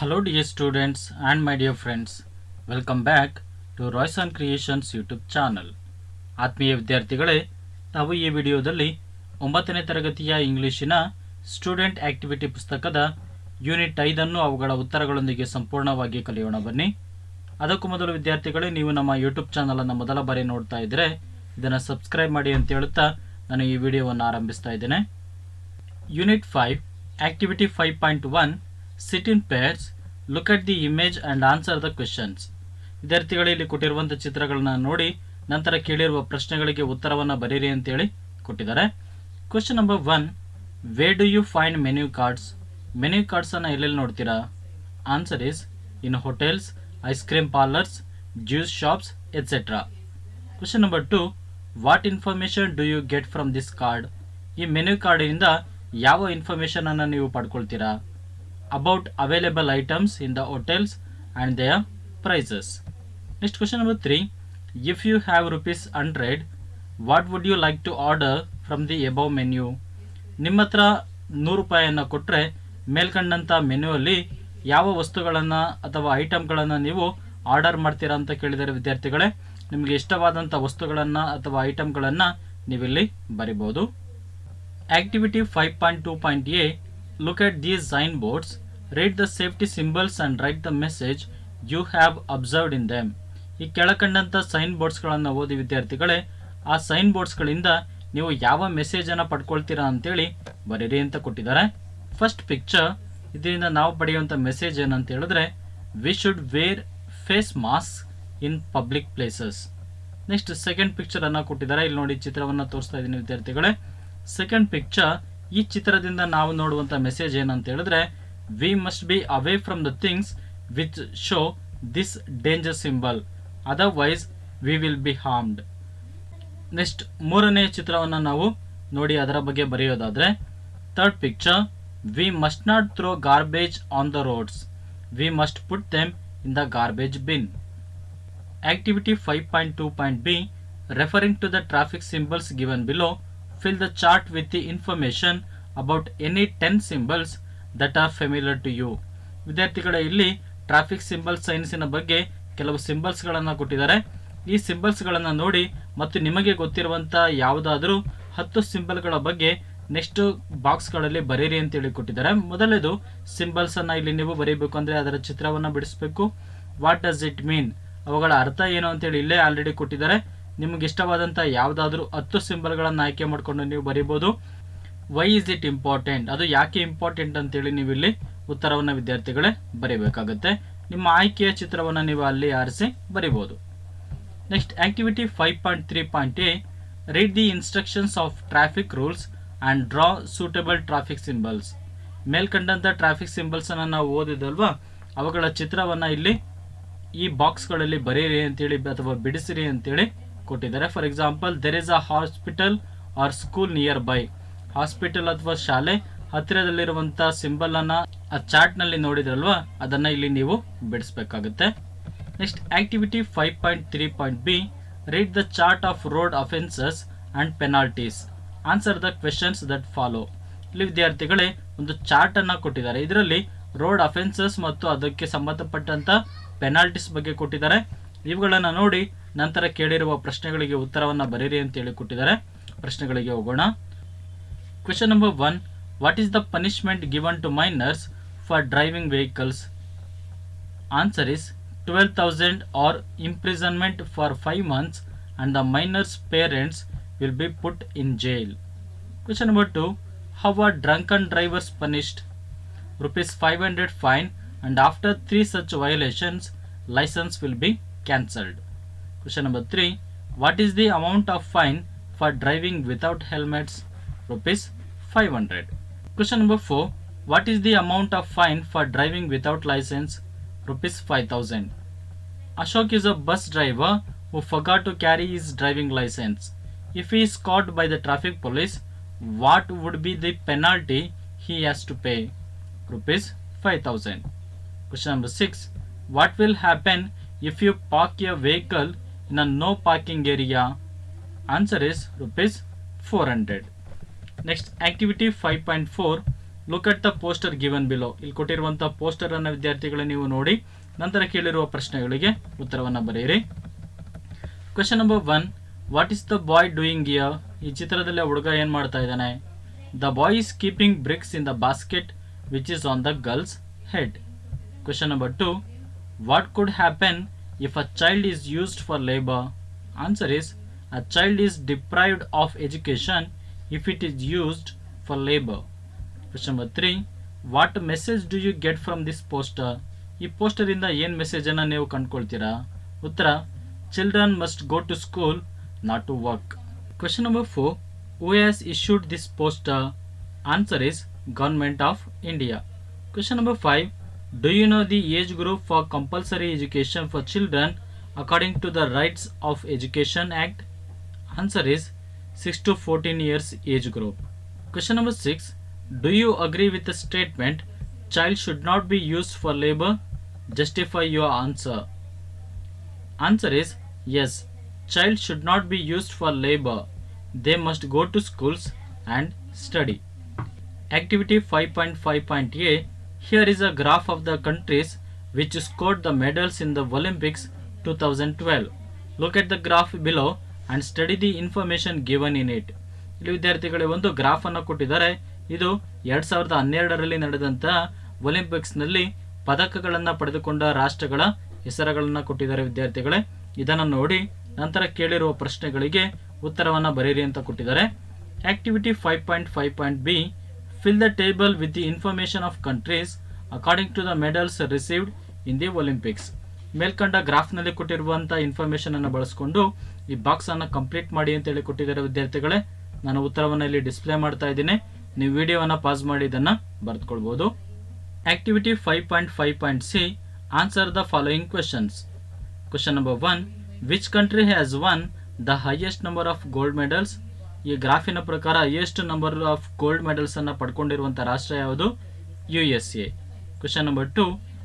Hello, dear students and my dear friends. Welcome back to Royson Creations YouTube channel ಆತ್ಮೀಯ ವಿದ್ಯಾರ್ಥಿಗಳೇ ನಾವು ಈ ವಿಡಿಯೋದಲ್ಲಿ ಒಂಬತ್ತನೇ ತರಗತಿಯ ಇಂಗ್ಲಿಷಿನ ಸ್ಟೂಡೆಂಟ್ ಆಕ್ಟಿವಿಟಿ ಪುಸ್ತಕದ ಯೂನಿಟ್ ಐದನ್ನು ಅವುಗಳ ಉತ್ತರಗಳೊಂದಿಗೆ ಸಂಪೂರ್ಣವಾಗಿ ಕಲಿಯೋಣ ಬನ್ನಿ. ಅದಕ್ಕೂ ಮೊದಲು ವಿದ್ಯಾರ್ಥಿಗಳೇ ನೀವು ನಮ್ಮ ಯೂಟ್ಯೂಬ್ ಚಾನಲನ್ನು ಮೊದಲ ಬಾರಿ ನೋಡ್ತಾ ಇದ್ದರೆ ಇದನ್ನು ಸಬ್ಸ್ಕ್ರೈಬ್ ಮಾಡಿ ಅಂತ ಹೇಳುತ್ತಾ ನಾನು ಈ ವಿಡಿಯೋವನ್ನು ಆರಂಭಿಸ್ತಾ ಇದ್ದೇನೆ. Unit five activity five point one sit in pairs look at the image and answer the questions ವಿದ್ಯಾರ್ಥಿಗಳು, ಇಲ್ಲಿ ಕೊಟ್ಟಿರುವಂಥ ಚಿತ್ರಗಳನ್ನ ನೋಡಿ, ನಂತರ ಕೇಳಿರುವ ಪ್ರಶ್ನೆಗಳಿಗೆ ಉತ್ತರವನ್ನು ಬರೀರಿ ಅಂತೇಳಿ ಕೊಟ್ಟಿದ್ದಾರೆ. Question number one where do you find menu cards menu ಕಾರ್ಡ್ಸನ್ನು ಎಲ್ಲೆಲ್ಲಿ ನೋಡ್ತೀರಾ? Answer is in hotels ice cream parlours juice shops etcetera question number two what information do you get from this card ಈ menu ಕಾರ್ಡಿನಿಂದ ಯಾವ information ಅನ್ನು ನೀವು ಪಡ್ಕೊಳ್ತೀರಾ? About available items in the hotels and their prices next question number three if you have rupees hundred what would you like to order from the above menu ನಿಮ್ಮ ಹತ್ರ ನೂರು ರೂಪಾಯಿಯನ್ನು ಕೊಟ್ಟರೆ ಮೇಲ್ಕಂಡಂಥ ಮೆನ್ಯೂಯಲ್ಲಿ ಯಾವ ವಸ್ತುಗಳನ್ನು ಅಥವಾ ಐಟಮ್ಗಳನ್ನು ನೀವು ಆರ್ಡರ್ ಮಾಡ್ತೀರಾ ಅಂತ ಕೇಳಿದರೆ ವಿದ್ಯಾರ್ಥಿಗಳೇ, ನಿಮಗೆ ಇಷ್ಟವಾದಂಥ ವಸ್ತುಗಳನ್ನು ಅಥವಾ ಐಟಮ್ಗಳನ್ನು ನೀವಿಲ್ಲಿ ಬರಿಬೋದು. Activity five point two point A look at these sign boards the the safety symbols write the message you have observed in them ಈ ಕೆಳಕಂಡಂಥ ಸೈನ್ ಬೋರ್ಡ್ಸ್ಗಳನ್ನು ಓದಿ ವಿದ್ಯಾರ್ಥಿಗಳೇ, ಆ ಸೈನ್ ಬೋರ್ಡ್ಸ್ಗಳಿಂದ ನೀವು ಯಾವ ಮೆಸೇಜನ್ನು ಪಡ್ಕೊಳ್ತೀರಾ ಅಂತೇಳಿ ಬರೀರಿ ಅಂತ ಕೊಟ್ಟಿದ್ದಾರೆ. ಫಸ್ಟ್ ಪಿಕ್ಚರ್ ಇದರಿಂದ ನಾವು ಪಡೆಯುವಂಥ ಮೆಸೇಜ್ ಏನಂತ ಹೇಳಿದ್ರೆ we should wear face mask in public places next second picture ಅನ್ನ ಕೊಟ್ಟಿದ್ದಾರೆ. ಇಲ್ಲಿ ನೋಡಿ ಚಿತ್ರವನ್ನು ತೋರಿಸ್ತಾ ಇದ್ದೀನಿ ವಿದ್ಯಾರ್ಥಿಗಳೇ. ಸೆಕೆಂಡ್ ಪಿಕ್ಚರ್ ಈ ಚಿತ್ರದಿಂದ ನಾವು ನೋಡುವಂಥ ಮೆಸೇಜ್ ಏನಂತ ಹೇಳಿದ್ರೆ we must be away from the things which show this danger symbol otherwise we will be harmed next ಮೂರನೇ ಚಿತ್ರವನ್ನು ನಾವು ನೋಡಿ ಅದರ ಬಗ್ಗೆ ಬರೆಯೋದಾದ್ರೆ third picture we must not throw garbage on the roads we must put them in the garbage bin Activity 5.2.b referring to the traffic symbols given below, fill the chart with the information about any 10 symbols that are familiar to you. ವಿದ್ಯಾರ್ಥಿಗಳ, ಇಲ್ಲಿ traffic symbol ಸೈನ್ಸಿನ ಬಗ್ಗೆ ಕೆಲವು ಸಿಂಬಲ್ಸ್ಗಳನ್ನು ಕೊಟ್ಟಿದ್ದಾರೆ. ಈ ಸಿಂಬಲ್ಸ್ಗಳನ್ನು ನೋಡಿ ಮತ್ತು ನಿಮಗೆ ಗೊತ್ತಿರುವಂಥ ಯಾವುದಾದರೂ ಹತ್ತು ಸಿಂಬಲ್ಗಳ ಬಗ್ಗೆ ನೆಕ್ಸ್ಟ್ ಬಾಕ್ಸ್ಗಳಲ್ಲಿ ಬರೀರಿ ಅಂತೇಳಿ ಕೊಟ್ಟಿದ್ದಾರೆ. ಮೊದಲೇದು ಸಿಂಬಲ್ಸನ್ನು ಇಲ್ಲಿ ನೀವು ಬರೀಬೇಕು ಅಂದರೆ ಅದರ ಚಿತ್ರವನ್ನು ಬಿಡಿಸಬೇಕು. ವಾಟ್ ಡಸ್ ಇಟ್ ಮೀನ್ ಅವುಗಳ ಅರ್ಥ ಏನು ಅಂತೇಳಿ ಇಲ್ಲೇ ಆಲ್ರೆಡಿ ಕೊಟ್ಟಿದ್ದಾರೆ. ನಿಮಗೆ ಇಷ್ಟವಾದಂಥ ಯಾವುದಾದ್ರೂ ಹತ್ತು ಸಿಂಬಲ್ಗಳನ್ನು ಆಯ್ಕೆ ಮಾಡಿಕೊಂಡು ನೀವು ಬರೀಬೋದು. ವೈ ಇಸ್ ಇಟ್ ಇಂಪಾರ್ಟೆಂಟ್ ಅದು ಯಾಕೆ ಇಂಪಾರ್ಟೆಂಟ್ ಅಂತೇಳಿ ನೀವು ಇಲ್ಲಿ ಉತ್ತರವನ್ನು ವಿದ್ಯಾರ್ಥಿಗಳೇ ಬರೀಬೇಕಾಗುತ್ತೆ. ನಿಮ್ಮ ಆಯ್ಕೆಯ ಚಿತ್ರವನ್ನು ನೀವು ಅಲ್ಲಿ ಆರಿಸಿ ಬರಿಬೋದು. Next activity five point three point A read the instructions of traffic rules and draw suitable traffic symbols ಮೇಲ್ಕಂಡಂಥ traffic ಸಿಂಬಲ್ಸನ್ನು ನಾವು ಓದಿದಲ್ವಾ ಅವುಗಳ ಚಿತ್ರವನ್ನು ಇಲ್ಲಿ ಈ ಬಾಕ್ಸ್ಗಳಲ್ಲಿ ಬರೀರಿ ಅಂತೇಳಿ ಅಥವಾ ಬಿಡಿಸಿರಿ ಅಂತೇಳಿ ಕೊಟ್ಟಿದ್ದಾರೆ. For example there is a hospital or school nearby hospital ಅಥವಾ ಶಾಲೆ ಹತ್ತಿರದಲ್ಲಿರುವಂತಹ ಸಿಂಬಲ್ ಅನ್ನ ಆ ಚಾರ್ಟ್ನಲ್ಲಿ ನೋಡಿದ್ರಲ್ವಾ? ಅದನ್ನ ಇಲ್ಲಿ ನೀವು ಬಿಡಿಸ್ಬೇಕಾಗುತ್ತೆ. Next activity five point three point B read the chart of road offences and penalties answer the questions that follow ಇಲ್ಲಿ ವಿದ್ಯಾರ್ಥಿಗಳೇ, ಒಂದು ಚಾರ್ಟ್ ಅನ್ನ ಕೊಟ್ಟಿದ್ದಾರೆ. ಇದರಲ್ಲಿ ರೋಡ್ ಅಫೆನ್ಸಸ್ ಮತ್ತು ಅದಕ್ಕೆ ಸಂಬಂಧಪಟ್ಟಂತ ಪೆನಾಲ್ಟೀಸ್ ಬಗ್ಗೆ ಕೊಟ್ಟಿದ್ದಾರೆ. ಇವುಗಳನ್ನು ನೋಡಿ ನಂತರ ಕೇಳಿರುವ ಪ್ರಶ್ನೆಗಳಿಗೆ ಉತ್ತರವನ್ನು ಬರೀರಿ ಅಂತೇಳಿ ಕೊಟ್ಟಿದ್ದಾರೆ. ಪ್ರಶ್ನೆಗಳಿಗೆ ಹೋಗೋಣ. Question number one what is the punishment given to minors for driving vehicles answer is twelve thousand or imprisonment for five months and the minors parents will be put in jail question number two how are drunken drivers punished rupees 500 fine and after three such violations, license will be cancelled. Question number 3 what is the amount of fine for driving without helmets rupees 500 question number 4 what is the amount of fine for driving without license rupees 5000 ashok is a bus driver who forgot to carry his driving license. If he is caught by the traffic police what would be the penalty he has to pay rupees 5000 question number 6 what will happen if you park your vehicle in a no parking area. Answer is rupees 400 five point 5.4 look at the poster given below ಇಲ್ಲಿ ಕೊಟ್ಟಿರುವಂಥ ಪೋಸ್ಟರನ್ನು ವಿದ್ಯಾರ್ಥಿಗಳು ನೀವು ನೋಡಿ. ನಂತರ ಕೇಳಿರುವ ಪ್ರಶ್ನೆಗಳಿಗೆ ಉತ್ತರವನ್ನು ಬರೆಯಿರಿ. Question number one what is the boy doing here ಈ ಚಿತ್ರದಲ್ಲಿ ಹುಡುಗ ಏನು ಮಾಡ್ತಾ ಇದ್ದಾನೆ? The boy is keeping bricks in the basket which is on the girl's head question number two what could happen if a child is used for labour answer is a child is deprived of education if it is used for labour question number three what message do you get from this poster ಈ ಪೋಸ್ಟರಿಂದ ಏನು ಮೆಸೇಜನ್ನು ನೀವು ಕಂಡುಕೊಳ್ತೀರಾ? ಉತ್ತರ children must go to school not to work question number four who has issued this poster answer is government of India question number five Do you know the age group for compulsory education for children according to the Rights of Education Act? Answer is 6 to 14 years age group. Question number 6. Do you agree with the statement child should not be used for labor? Justify your answer. Answer is yes. Child should not be used for labor. They must go to schools and study. Activity 5.5.a Here is a graph of the countries which scored the medals in the Olympics 2012. Look at the graph below and study the information given in it. ಇಲ್ಲಿ ವಿದ್ಯಾರ್ಥಿಗಳಿಗೆ ಒಂದು graph ಅನ್ನು ಕೊಟ್ಟಿದ್ದಾರೆ ಇದು ಎರಡ್ ಸಾವಿರದ ಹನ್ನೆರಡರಲ್ಲಿ ನಡೆದಂತಹ ಒಲಿಂಪಿಕ್ಸ್ನಲ್ಲಿ ಪದಕಗಳನ್ನು ಪಡೆದುಕೊಂಡ ರಾಷ್ಟ್ರಗಳ ಹೆಸರುಗಳನ್ನು ಕೊಟ್ಟಿದ್ದಾರೆ ವಿದ್ಯಾರ್ಥಿಗಳೇ ಇದನ್ನು ನೋಡಿ ನಂತರ ಕೇಳಿರುವ ಪ್ರಶ್ನೆಗಳಿಗೆ ಉತ್ತರವನ್ನು ಬರೆಯಿರಿ ಅಂತ ಕೊಟ್ಟಿದ್ದಾರೆ activity five point five point B fill the table with the information of countries according to the medals received in the Olympics ಮೇಲ್ಕಂಡ ಗ್ರಾಫ್ನಲ್ಲಿ ಕೊಟ್ಟಿರುವಂಥ ಇನ್ಫಾರ್ಮೇಶನ್ ಅನ್ನು ಬಳಸಿಕೊಂಡು ಈ ಬಾಕ್ಸ್ ಅನ್ನು ಕಂಪ್ಲೀಟ್ ಮಾಡಿ ಅಂತ ಹೇಳಿ ಕೊಟ್ಟಿದ್ದಾರೆ ವಿದ್ಯಾರ್ಥಿಗಳೇ, ನಾನು ಉತ್ತರವನ್ನು ಇಲ್ಲಿ ಡಿಸ್ಪ್ಲೇ ಮಾಡ್ತಾ ಇದ್ದೀನಿ. ನೀವು ವಿಡಿಯೋವನ್ನು ಪಾಸ್ ಮಾಡಿ, ಇದನ್ನು ಬರೆದುಕೊಳ್ಬೋದು. Activity five point five point C answer the following questions question number one which country has won the highest number of gold medals ಈ ಗ್ರಾಫಿನ ಪ್ರಕಾರ highest number of gold medals ಅನ್ನು ಪಡ್ಕೊಂಡಿರುವಂತ ರಾಷ್ಟ್ರ ಯಾವುದು? U S A question number two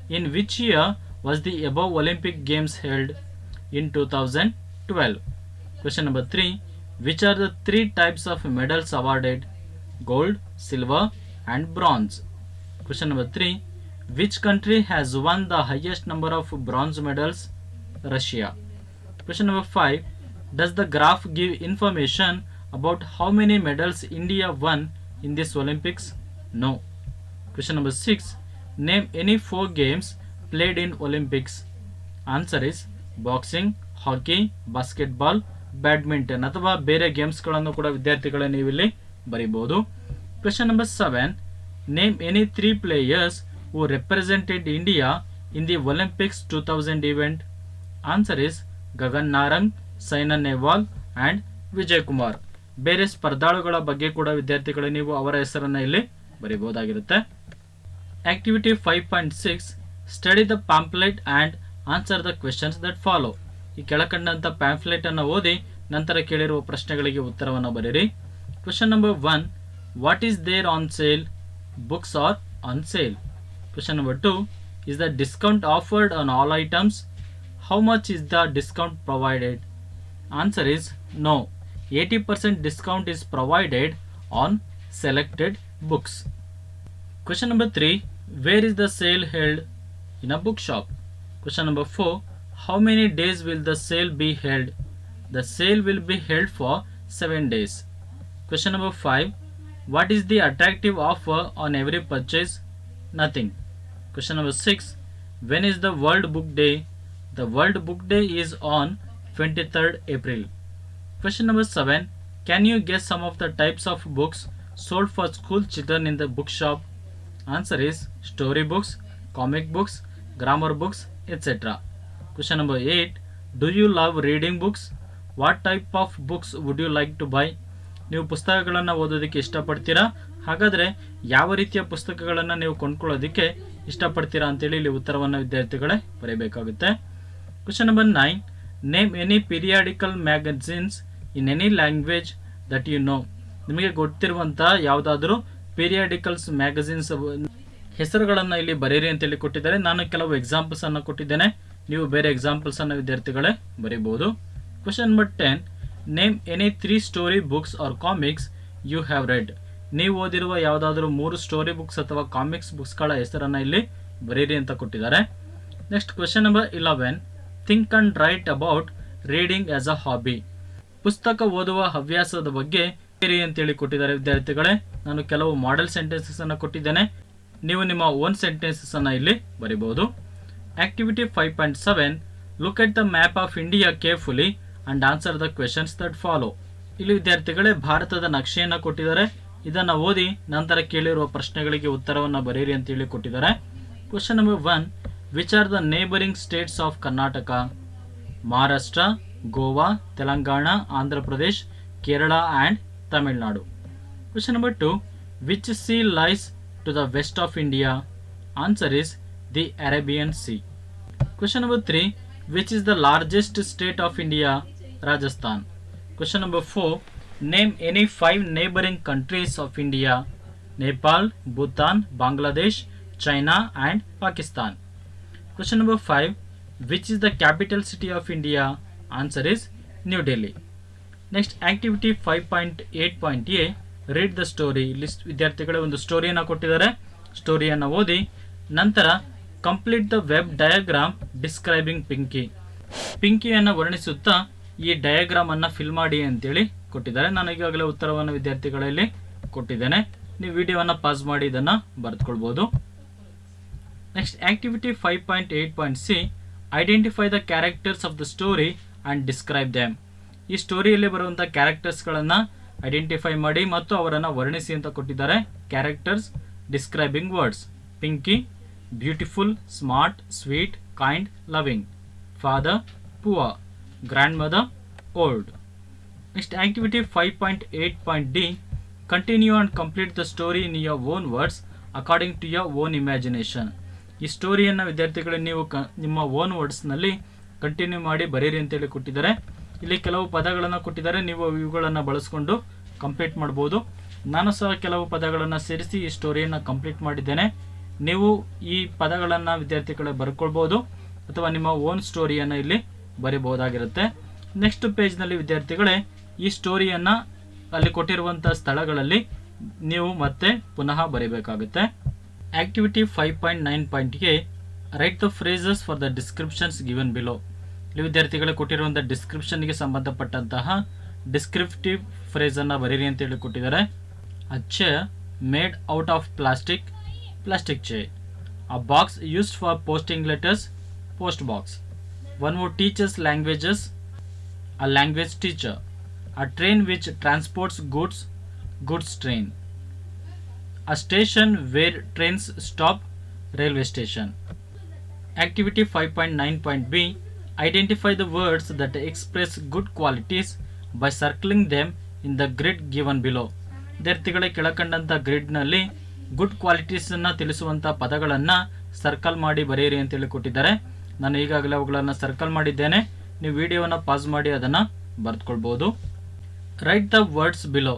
in which year was the above Olympic games held in two thousand twelve question number three which are the three types of medals awarded gold silver and bronze question number three which country has won the highest number of bronze medals Russia question number five does the graph give information about how many medals India won in this Olympics? No. Question number six Name any four games played in Olympics. Answer is boxing hockey basketball badminton ಅಥವಾ ಬೇರೆ ಗೇಮ್ಸ್ಗಳನ್ನು ಕೂಡ ವಿದ್ಯಾರ್ಥಿಗಳೇ ನೀವಿಲ್ಲಿ ಬರೀಬೋದು question number seven name any three players who represented India in the Olympics two thousand event answer is Gagan Narang Saina Nehwal and Vijay Kumar ಬೇರೆ ಸ್ಪರ್ಧಾಳುಗಳ ಬಗ್ಗೆ ಕೂಡ ವಿದ್ಯಾರ್ಥಿಗಳು ನೀವು ಅವರ ಹೆಸರನ್ನು ಇಲ್ಲಿ ಬರೀಬಹುದಾಗಿರುತ್ತೆ. Activity five point six study the pamphlet and answer the questions that follow ಈ ಕೆಳಕಂಡಂಥ ಪ್ಯಾಂಪ್ಲೆಟನ್ನು ಓದಿ ನಂತರ ಕೇಳಿರುವ ಪ್ರಶ್ನೆಗಳಿಗೆ ಉತ್ತರವನ್ನು ಬರೀರಿ. Question number one what is there on sale books are on sale question number two is the discount offered on all items how much is the discount provided answer is no. 80% discount is provided on selected books. Question number 3 Where is the sale held? In a bookshop. Question number 4 How many days will the sale be held? The sale will be held for 7 days. Question number 5 What is the attractive offer on every purchase? Nothing. Question number 6 When is the World Book Day? The World Book Day is on 23rd April. Question number 7 Can you guess some of the types of books sold for school children in the bookshop? Answer is story books, comic books, grammar books, etc. Question number 8 Do you love reading books? What type of books would you like to buy? ನೀವು ಪುಸ್ತಕಗಳನ್ನು ಓದೋದಕ್ಕೆ ಇಷ್ಟಪಡ್ತೀರಾ ಹಾಗಾದರೆ ಯಾವ ರೀತಿಯ ಪುಸ್ತಕಗಳನ್ನು ನೀವು ಕೊಂಡ್ಕೊಳ್ಳೋದಕ್ಕೆ ಇಷ್ಟಪಡ್ತೀರಾ ಅಂತೇಳಿ ಇಲ್ಲಿ ಉತ್ತರವನ್ನು ವಿದ್ಯಾರ್ಥಿಗಳೇ ಬರೆಯಬೇಕಾಗುತ್ತೆ question number nine name any periodical magazines in any language that you know ನಿಮಗೆ ಗೊತ್ತಿರುವಂತಹ ಯಾವುದಾದ್ರೂ ಪೀರಿಯಾಡಿಕಲ್ಸ್ ಮ್ಯಾಗಝಿನ್ಸ್ ಹೆಸರುಗಳನ್ನು ಇಲ್ಲಿ ಬರೀರಿ ಅಂತೇಳಿ ಕೊಟ್ಟಿದ್ದಾರೆ. ನಾನು ಕೆಲವು ಎಕ್ಸಾಂಪಲ್ಸ್ ಅನ್ನು ಕೊಟ್ಟಿದ್ದೇನೆ. ನೀವು ಬೇರೆ ಎಕ್ಸಾಂಪಲ್ಸ್ ಅನ್ನು ವಿದ್ಯಾರ್ಥಿಗಳೇ ಬರೀಬಹುದು. Question number ten name any three story books or comics you have read ನೀವು ಓದಿರುವ ಯಾವುದಾದ್ರೂ ಮೂರು ಸ್ಟೋರಿ ಬುಕ್ಸ್ ಅಥವಾ ಕಾಮಿಕ್ಸ್ ಬುಕ್ಸ್ಗಳ ಹೆಸರನ್ನು ಇಲ್ಲಿ ಬರೀರಿ ಅಂತ ಕೊಟ್ಟಿದ್ದಾರೆ. Next question number eleven think and write about reading as a hobby ಪುಸ್ತಕ ಓದುವ ಹವ್ಯಾಸದ ಬಗ್ಗೆ ಬೇರೆ ಅಂತೇಳಿ ಕೊಟ್ಟಿದ್ದಾರೆ ವಿದ್ಯಾರ್ಥಿಗಳೇ. ನಾನು ಕೆಲವು ಮಾಡೆಲ್ ಸೆಂಟೆನ್ಸಸ್ ಅನ್ನು ಕೊಟ್ಟಿದ್ದೇನೆ. ನೀವು ನಿಮ್ಮ ಓನ್ ಸೆಂಟೆನ್ಸಸ್ ಅನ್ನು ಇಲ್ಲಿ ಬರೀಬಹುದು activity five point seven look at the map of India carefully and answer the questions that follow ಇಲ್ಲಿ ವಿದ್ಯಾರ್ಥಿಗಳೇ, ಭಾರತದ ನಕ್ಷೆಯನ್ನು ಕೊಟ್ಟಿದ್ದಾರೆ. ಇದನ್ನು ಓದಿ ನಂತರ ಕೇಳಿರುವ ಪ್ರಶ್ನೆಗಳಿಗೆ ಉತ್ತರವನ್ನು ಬರೀರಿ ಅಂತೇಳಿ ಕೊಟ್ಟಿದ್ದಾರೆ. Question number one which are the neighboring states of Karnataka, Maharashtra, Goa, Telangana, Andhra Pradesh, Kerala and Tamil Nadu. Question number 2. Which sea lies to the west of India? Answer is the Arabian Sea. Question number 3. Which is the largest state of India? Rajasthan. Question number 4. Name any five neighboring countries of India Nepal, Bhutan, Bangladesh, China and Pakistan. Question number 5 Which is the capital city of India? Answer is New Delhi. Next activity five point eight point A read the story ಇಲ್ಲಿ ವಿದ್ಯಾರ್ಥಿಗಳ, ಒಂದು ಸ್ಟೋರಿಯನ್ನು ಕೊಟ್ಟಿದ್ದಾರೆ. ಸ್ಟೋರಿಯನ್ನು ಓದಿ, ನಂತರ complete the web diagram describing Pinky ಪಿಂಕಿಯನ್ನು ವರ್ಣಿಸುತ್ತಾ ಈ ಡಯಾಗ್ರಾಮನ್ನು ಫಿಲ್ ಮಾಡಿ ಅಂತೇಳಿ ಕೊಟ್ಟಿದ್ದಾರೆ. ನಾನು ಈಗಾಗಲೇ ಉತ್ತರವನ್ನು ವಿದ್ಯಾರ್ಥಿಗಳಲ್ಲಿ ಕೊಟ್ಟಿದ್ದೇನೆ. ನೀವು ವಿಡಿಯೋವನ್ನು ಪಾಸ್ ಮಾಡಿ, ಇದನ್ನು ಬರೆದುಕೊಳ್ಬೋದು. Next activity five point eight point C identify the characters of the story and describe them ಈ ಸ್ಟೋರಿಯಲ್ಲಿ ಬರುವಂಥ ಕ್ಯಾರೆಕ್ಟರ್ಸ್ಗಳನ್ನು ಐಡೆಂಟಿಫೈ ಮಾಡಿ ಮತ್ತು ಅವರನ್ನು ವರ್ಣಿಸಿ ಅಂತ ಕೊಟ್ಟಿದ್ದಾರೆ. Characters describing words Pinky beautiful smart sweet kind loving father poor grandmother old next activity five point eight point D continue and complete the story in your own words according to your own imagination ಈ ಸ್ಟೋರಿಯನ್ನು ವಿದ್ಯಾರ್ಥಿಗಳು ನೀವು ಕ, ನಿಮ್ಮ own ವರ್ಡ್ಸ್ನಲ್ಲಿ continue ಮಾಡಿ ಬರೀರಿ ಅಂತೇಳಿ ಕೊಟ್ಟಿದ್ದಾರೆ. ಇಲ್ಲಿ ಕೆಲವು ಪದಗಳನ್ನು ಕೊಟ್ಟಿದ್ದಾರೆ. ನೀವು ಇವುಗಳನ್ನು ಬಳಸ್ಕೊಂಡು ಕಂಪ್ಲೀಟ್ ಮಾಡ್ಬೋದು. ನಾನು ಸಹ ಕೆಲವು ಪದಗಳನ್ನು ಸೇರಿಸಿ ಈ ಸ್ಟೋರಿಯನ್ನು ಕಂಪ್ಲೀಟ್ ಮಾಡಿದ್ದೇನೆ. ನೀವು ಈ ಪದಗಳನ್ನು ವಿದ್ಯಾರ್ಥಿಗಳೇ ಬರ್ಕೊಳ್ಬೋದು ಅಥವಾ ನಿಮ್ಮ ಓನ್ ಸ್ಟೋರಿಯನ್ನು ಇಲ್ಲಿ ಬರೀಬಹುದಾಗಿರುತ್ತೆ. ನೆಕ್ಸ್ಟ್ ಪೇಜ್ನಲ್ಲಿ ವಿದ್ಯಾರ್ಥಿಗಳೇ, ಈ ಸ್ಟೋರಿಯನ್ನು ಅಲ್ಲಿ ಕೊಟ್ಟಿರುವಂಥ ಸ್ಥಳಗಳಲ್ಲಿ ನೀವು ಮತ್ತೆ ಪುನಃ ಬರೀಬೇಕಾಗುತ್ತೆ. Activity five point nine ಪಾಯಿಂಟ್ಗೆ write the phrases for the descriptions given below ಇಲ್ಲಿ ವಿದ್ಯಾರ್ಥಿಗಳು ಕೊಟ್ಟಿರುವಂಥ ಡಿಸ್ಕ್ರಿಪ್ಷನ್ಗೆ ಸಂಬಂಧಪಟ್ಟಂತಹ ಡಿಸ್ಕ್ರಿಪ್ಟಿವ್ ಫ್ರೇಸನ್ನು ಬರೀರಿ ಅಂತೇಳಿ ಕೊಟ್ಟಿದ್ದಾರೆ. A chair made out of plastic plastic chair a box used for posting letters post box one who teachers languages a language teacher a train which transports goods goods train. A station where trains stop railway station. Activity 5.9.b identify the words that express good qualities by circling them in the grid given below. ವಿದ್ಯಾರ್ಥಿಗಳೇ ಕೆಳಕಂಡಂಥ ಗ್ರಿಡ್ನಲ್ಲಿ good ಕ್ವಾಲಿಟೀಸನ್ನು ತಿಳಿಸುವಂಥ ಪದಗಳನ್ನು circle ಮಾಡಿ ಬರೆಯಿರಿ ಅಂತೇಳಿ ಕೊಟ್ಟಿದ್ದಾರೆ ನಾನು ಈಗಾಗಲೇ ಅವುಗಳನ್ನು ಸರ್ಕಲ್ ಮಾಡಿದ್ದೇನೆ ನೀವು ವಿಡಿಯೋವನ್ನು ಪಾಸ್ ಮಾಡಿ ಅದನ್ನು ಬರೆದುಕೊಳ್ಬೋದು ರೈಟ್ ದ ವರ್ಡ್ಸ್ ಬಿಲೋ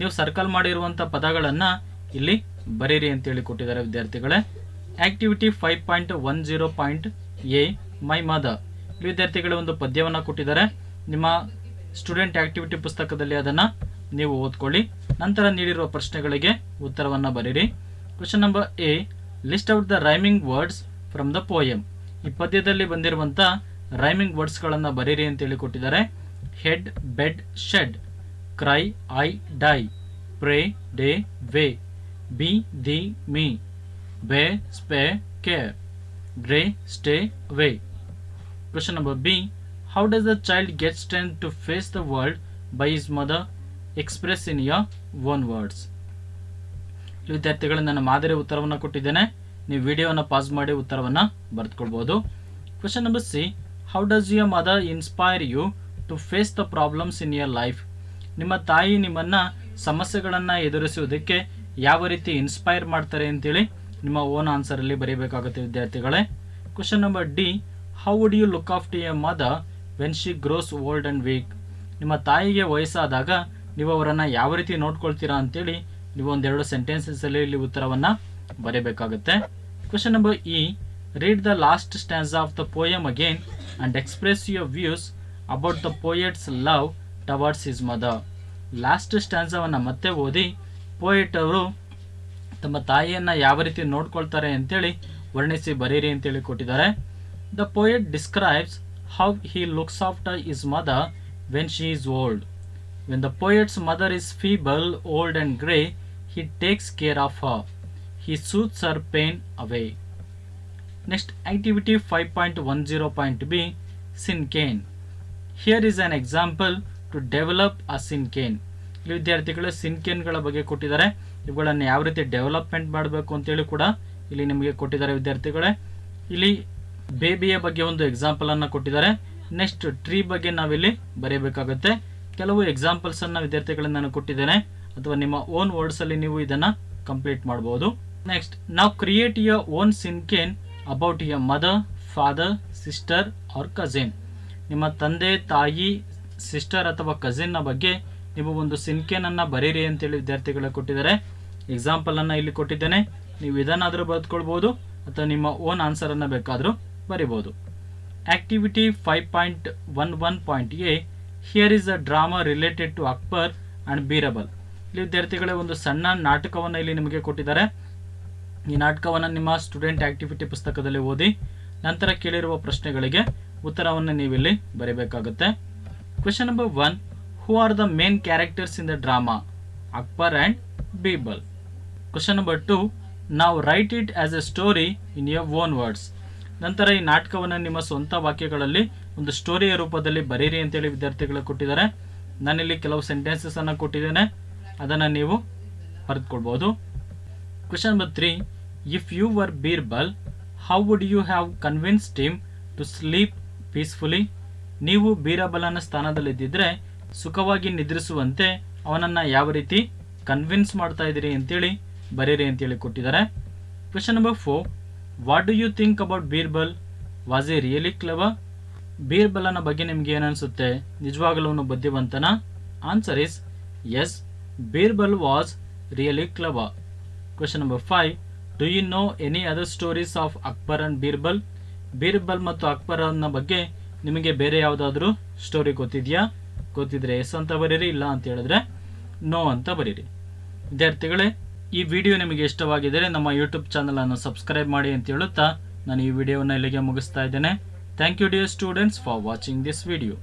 ನೀವು ಸರ್ಕಲ್ ಮಾಡಿರುವಂಥ ಪದಗಳನ್ನು ಇಲ್ಲಿ ಬರೀರಿ ಅಂತೇಳಿ ಕೊಟ್ಟಿದ್ದಾರೆ ವಿದ್ಯಾರ್ಥಿಗಳೇ. Activity five point one zero point A my mother ವಿದ್ಯಾರ್ಥಿಗಳು ಒಂದು ಪದ್ಯವನ್ನು ಕೊಟ್ಟಿದ್ದಾರೆ. ನಿಮ್ಮ ಸ್ಟೂಡೆಂಟ್ ಆಕ್ಟಿವಿಟಿ ಪುಸ್ತಕದಲ್ಲಿ ಅದನ್ನು ನೀವು ಓದ್ಕೊಳ್ಳಿ. ನಂತರ ನೀಡಿರುವ ಪ್ರಶ್ನೆಗಳಿಗೆ ಉತ್ತರವನ್ನು ಬರೀರಿ. Question number A list out the rhyming words from the poem ಈ ಪದ್ಯದಲ್ಲಿ ಬಂದಿರುವಂಥ ರೈಮಿಂಗ್ ವರ್ಡ್ಸ್ಗಳನ್ನು ಬರೀರಿ ಅಂತೇಳಿ ಕೊಟ್ಟಿದ್ದಾರೆ. Head bed shed cry I die pray day way be, the, me. Bay, spay care grey, stay away Question number B. How does the child get strength to face the world by his mother? Express in your own words. ವಿದ್ಯಾರ್ಥಿಗಳು ನನ್ನ ಮಾದರಿ ಉತ್ತರವನ್ನು ಕೊಟ್ಟಿದ್ದೇನೆ. ನೀವು ವಿಡಿಯೋವನ್ನು pass ಮಾಡಿ ಉತ್ತರವನ್ನು ಬರೆದುಕೊಳ್ಬೋದು question number C how does your mother inspire you to face the problems in your life ನಿಮ್ಮ ತಾಯಿ ನಿಮ್ಮನ್ನು ಸಮಸ್ಯೆಗಳನ್ನು ಎದುರಿಸುವುದಕ್ಕೆ ಯಾವ ರೀತಿ ಇನ್ಸ್ಪೈರ್ ಮಾಡ್ತಾರೆ ಅಂತೇಳಿ ನಿಮ್ಮ ಓನ್ ಆನ್ಸರಲ್ಲಿ ಬರೀಬೇಕಾಗುತ್ತೆ ವಿದ್ಯಾರ್ಥಿಗಳೇ. Question number D how would you look after a mother when she grows old and weak ನಿಮ್ಮ ತಾಯಿಗೆ ವಯಸ್ಸಾದಾಗ ನೀವು ಅವರನ್ನು ಯಾವ ರೀತಿ ನೋಡ್ಕೊಳ್ತೀರಾ ಅಂತೇಳಿ ನೀವು ಒಂದೆರಡು ಸೆಂಟೆನ್ಸಸ್ಸಲ್ಲಿ ಇಲ್ಲಿ ಉತ್ತರವನ್ನು ಬರೀಬೇಕಾಗುತ್ತೆ. Question number E read the last stanza of the poem again and express your views about the poet's love towards his mother last ಸ್ಟ್ಯಾನ್ಸವನ್ನು ಮತ್ತೆ ಓದಿ ಪೋಯಿಟ್ ಅವರು ತಮ್ಮ ತಾಯಿಯನ್ನು ಯಾವ ರೀತಿ ನೋಡ್ಕೊಳ್ತಾರೆ ಅಂತೇಳಿ ವರ್ಣಿಸಿ ಬರೀರಿ ಅಂತೇಳಿ ಕೊಟ್ಟಿದ್ದಾರೆ. The poet describes how he looks after his mother when she is old when the poet's mother is feeble old and grey he takes care of her he soothes her pain away next activity five point one zero point B cinquain here is an example to develop a cinquain ವಿದ್ಯಾರ್ಥಿಗಳು ಸಿನ್ಕೆನ್ಗಳ ಬಗ್ಗೆ ಕೊಟ್ಟಿದ್ದಾರೆ. ಇವುಗಳನ್ನು ಯಾವ ರೀತಿ development ಮಾಡಬೇಕು ಅಂತೇಳಿ ಕೂಡ ಇಲ್ಲಿ ನಿಮಗೆ ಕೊಟ್ಟಿದ್ದಾರೆ ವಿದ್ಯಾರ್ಥಿಗಳೇ. ಇಲ್ಲಿ ಬೇಬಿಯ ಬಗ್ಗೆ ಒಂದು ಎಕ್ಸಾಂಪಲನ್ನು ಕೊಟ್ಟಿದ್ದಾರೆ. ನೆಕ್ಸ್ಟ್ ಟ್ರೀ ಬಗ್ಗೆ ನಾವಿಲ್ಲಿ ಬರೆಯಬೇಕಾಗುತ್ತೆ ಕೆಲವು ಎಕ್ಸಾಂಪಲ್ಸನ್ನು ವಿದ್ಯಾರ್ಥಿಗಳನ್ನು ನಾನು ಕೊಟ್ಟಿದ್ದೇನೆ. ಅಥವಾ ನಿಮ್ಮ ಓನ್ ವರ್ಡ್ಸ್ ಅಲ್ಲಿ ನೀವು ಇದನ್ನ ಕಂಪ್ಲೀಟ್ ಮಾಡಬಹುದು ನೆಕ್ಸ್ಟ್ ನಾವು create your own cinquain about your mother father sister or cousin ನಿಮ್ಮ ತಂದೆ, ತಾಯಿ ಸಿಸ್ಟರ್ ಅಥವಾ ಕಝಿನ್ನ ಬಗ್ಗೆ ನೀವು ಒಂದು ಸಿನ್ಕೇನನ್ನು ಬರೀರಿ ಅಂತೇಳಿ ವಿದ್ಯಾರ್ಥಿಗಳಿಗೆ ಕೊಟ್ಟಿದ್ದಾರೆ. ಎಕ್ಸಾಂಪಲನ್ನು ಇಲ್ಲಿ ಕೊಟ್ಟಿದ್ದೇನೆ. ನೀವು ಇದನ್ನಾದರೂ ಬರೆದುಕೊಳ್ಬೋದು ಅಥವಾ ನಿಮ್ಮ ಓನ್ ಆನ್ಸರನ್ನು ಬೇಕಾದರೂ ಬರಿಬೋದು. Activity five point one one point A here is a drama related to Akbar and Birbal ಇಲ್ಲಿ ವಿದ್ಯಾರ್ಥಿಗಳೇ ಒಂದು ಸಣ್ಣ ನಾಟಕವನ್ನು ಇಲ್ಲಿ ನಿಮಗೆ ಕೊಟ್ಟಿದ್ದಾರೆ. ಈ ನಾಟಕವನ್ನು ನಿಮ್ಮ ಸ್ಟೂಡೆಂಟ್ ಆಕ್ಟಿವಿಟಿ ಪುಸ್ತಕದಲ್ಲಿ ಓದಿ, ನಂತರ ಕೇಳಿರುವ ಪ್ರಶ್ನೆಗಳಿಗೆ ಉತ್ತರವನ್ನು ನೀವಿಲ್ಲಿ ಬರೀಬೇಕಾಗುತ್ತೆ. Question number one who are the main characters in the drama Akbar and Birbal question number two ನಾವು write it as a story in your own words ನಂತರ ಈ ನಾಟಕವನ್ನು ನಿಮ್ಮ ಸ್ವಂತ ವಾಕ್ಯಗಳಲ್ಲಿ ಒಂದು ಸ್ಟೋರಿಯ ರೂಪದಲ್ಲಿ ಬರೀರಿ ಅಂತೇಳಿ ವಿದ್ಯಾರ್ಥಿಗಳು ಕೊಟ್ಟಿದ್ದಾರೆ. ನಾನಿಲ್ಲಿ ಕೆಲವು ಸೆಂಟೆನ್ಸಸನ್ನು ಕೊಟ್ಟಿದ್ದೇನೆ. ಅದನ್ನು ನೀವು ಬರೆದುಕೊಳ್ಬೋದು. Question number three if you were Birbal how would you have convinced them to sleep peacefully ನೀವು ಬೀರಬಲನ ಸ್ಥಾನದಲ್ಲಿದ್ದಿದ್ರೆ ಸುಖವಾಗಿ ನಿದ್ರಿಸುವಂತೆ ಅವನನ್ನ ಯಾವ ರೀತಿ ಕನ್ವಿನ್ಸ್ ಮಾಡ್ತಾ ಇದ್ದೀರಿ ಅಂತೇಳಿ ಬರೀರಿ ಅಂತೇಳಿ ಕೊಟ್ಟಿದ್ದಾರೆ. Question number four what do you think about Birbal was a really clever ಬೀರ್ಬಲನ ಬಗ್ಗೆ ನಿಮ್ಗೆ ಏನನ್ಸುತ್ತೆ ನಿಜವಾಗಲೂ ಅವನು ಬುದ್ಧಿವಂತನ? Answer is yes Birbal was really clever question number five do you know any other stories of Akbar and Birbal Birbal ಮತ್ತು ಅಕ್ಬರನ ಬಗ್ಗೆ ನಿಮಗೆ ಬೇರೆ ಯಾವುದಾದ್ರೂ ಸ್ಟೋರಿ ಗೊತ್ತಿದೆಯಾ? ಗೊತ್ತಿದ್ರೆ ಎಸ್ ಅಂತ ಬರೀರಿ, ಇಲ್ಲ ಅಂತ ಹೇಳಿದ್ರೆ ನೋ ಅಂತ ಬರೀರಿ. ವಿದ್ಯಾರ್ಥಿಗಳೇ, ಈ ವಿಡಿಯೋ ನಿಮಗೆ ಇಷ್ಟವಾಗಿದ್ದರೆ ನಮ್ಮ ಯೂಟ್ಯೂಬ್ ಚಾನಲನ್ನು ಸಬ್ಸ್ಕ್ರೈಬ್ ಮಾಡಿ ಅಂತ ಹೇಳುತ್ತಾ ನಾನು ಈ ವಿಡಿಯೋವನ್ನು ಇಲ್ಲಿಗೆ ಮುಗಿಸ್ತಾ ಇದ್ದೇನೆ. Thank you dear students for watching this video